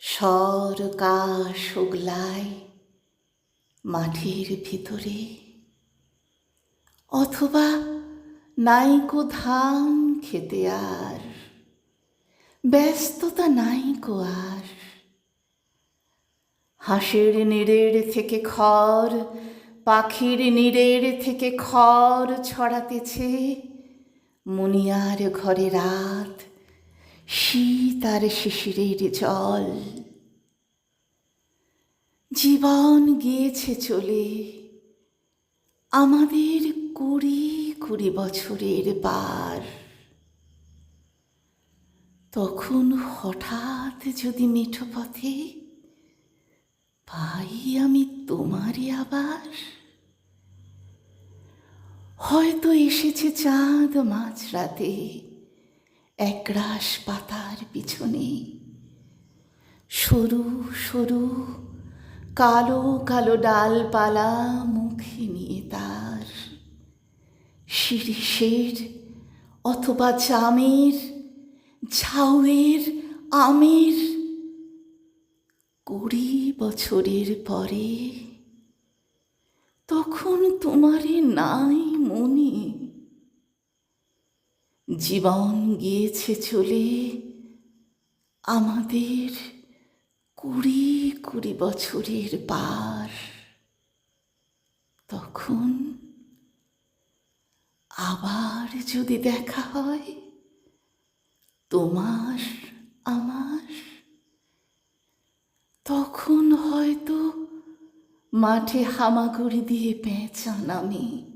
স্বর কাশ ওগলায় মাঠের ভিতরে। অথবা নাইকো ধান খেতে আর, ব্যস্ততা নাইকো আর। হাঁসের নিরের থেকে খড়, পাখির নিরের থেকে খড় ছড়াতেছে মুনিয়ার ঘরে রাত। শীত আর শিশিরের জল। জীবন গিয়েছে চলে। আমাদের কুড়ি কুড়ি বছরের বার তখন হঠাৎ যদি মিঠো পথে পাই আমি তোমারই আবার। হয়তো এসেছে চাঁদ মাঝরাতে। একরাশ পাতার পিছনে। সরু সরু, কালো কালো ডালপালা মুখে নিয়ে তার। শিরিষের অথবা জামের ঝাউয়ের আমের। কুড়ি বছরের পরে তখন তোমারে নাই মনে জীবন গিয়েছে চলে আমাদের কুড়ি কুড়ি বছরের পার। তখন আবার যদি দেখা হয়, তোমার, আমার, তখন হয়তো মাঠে হামাগুড়ি দিয়ে পেঁচা নামে।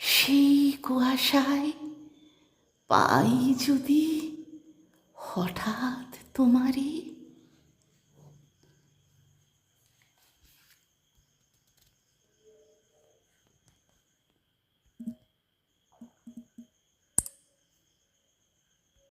সেই কুয়াশায় পাই যদি হঠাৎ তোমারে